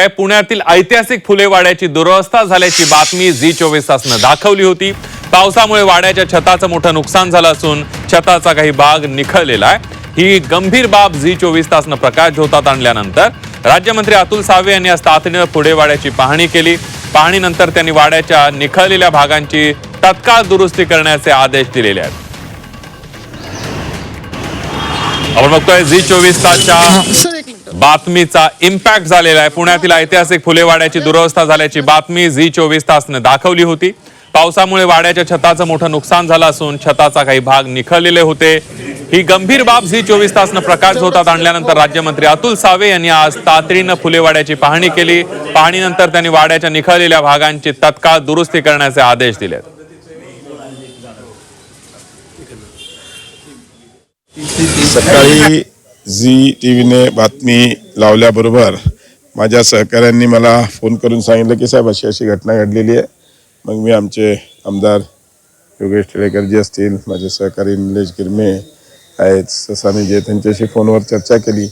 पुण्यातील ऐतिहासिक फुलेवाड्याची दुरवस्था झाल्याची बातमी झी चोवीस तासनं दाखवली होती. पावसामुळे वाड्याच्या छताचं मोठं नुकसान झालं असून छताचा काही भाग निखळलेला आहे. ही गंभीर बाब झी चोवीस तासनं प्रकाश झोतात आणल्यानंतर राज्यमंत्री अतुल सावे यांनी आज तातडीनं पुढे वाड्याची पाहणी केली. पाहणीनंतर त्यांनी वाड्याच्या निखळलेल्या भागांची तत्काळ दुरुस्ती करण्याचे आदेश दिलेले आहेत. आपण बघतोय झी चोवीस तासच्या बातमीचा इम्पॅक्ट झालेला आहे. पुण्यातील ऐतिहासिक फुलेवाड्याची दुरवस्था झाल्याची बातमी झी चोवीस तासने दाखवली होती. पावसामुळे वाड्याच्या छताचं मोठं नुकसान झालं असून छताचा काही भाग निखळलेले होते. ही गंभीर बाब झी चोवीस तासनं प्रकाश होतात आणल्यानंतर राज्यमंत्री अतुल सावे यांनी आज तातडीनं फुलेवाड्याची पाहणी केली. पाहणीनंतर त्यांनी वाड्याच्या निखळलेल्या भागांची तत्काळ दुरुस्ती करण्याचे आदेश दिले सकाळी झी टी व्हीने बातमी लावल्याबरोबर माझ्या सहकाऱ्यांनी मला फोन करून सांगितलं की साहेब अशी अशी घटना घडलेली आहे. मग मी आमचे आमदार योगेश टिळेकरजी असतील माझे सहकारी निलेश गिरमे आहेत ससानी जे त्यांच्याशी फोनवर चर्चा केली.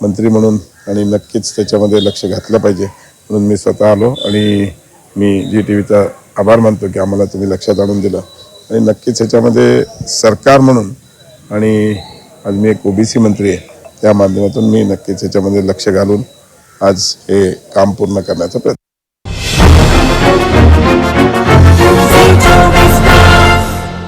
मंत्री म्हणून आणि नक्कीच त्याच्यामध्ये लक्ष घातलं पाहिजे. म्हणून मी स्वतः आलो आणि मी जी टी व्हीचा आभार मानतो की आम्हाला तुम्ही लक्षात आणून दिलं. आणि नक्कीच ह्याच्यामध्ये सरकार म्हणून आणि आज मी एक ओबीसी मंत्री आहे त्या माध्यमातून मी नक्कीच ह्याच्यामध्ये लक्ष घालून आज हे काम पूर्ण करण्याचा प्रयत्न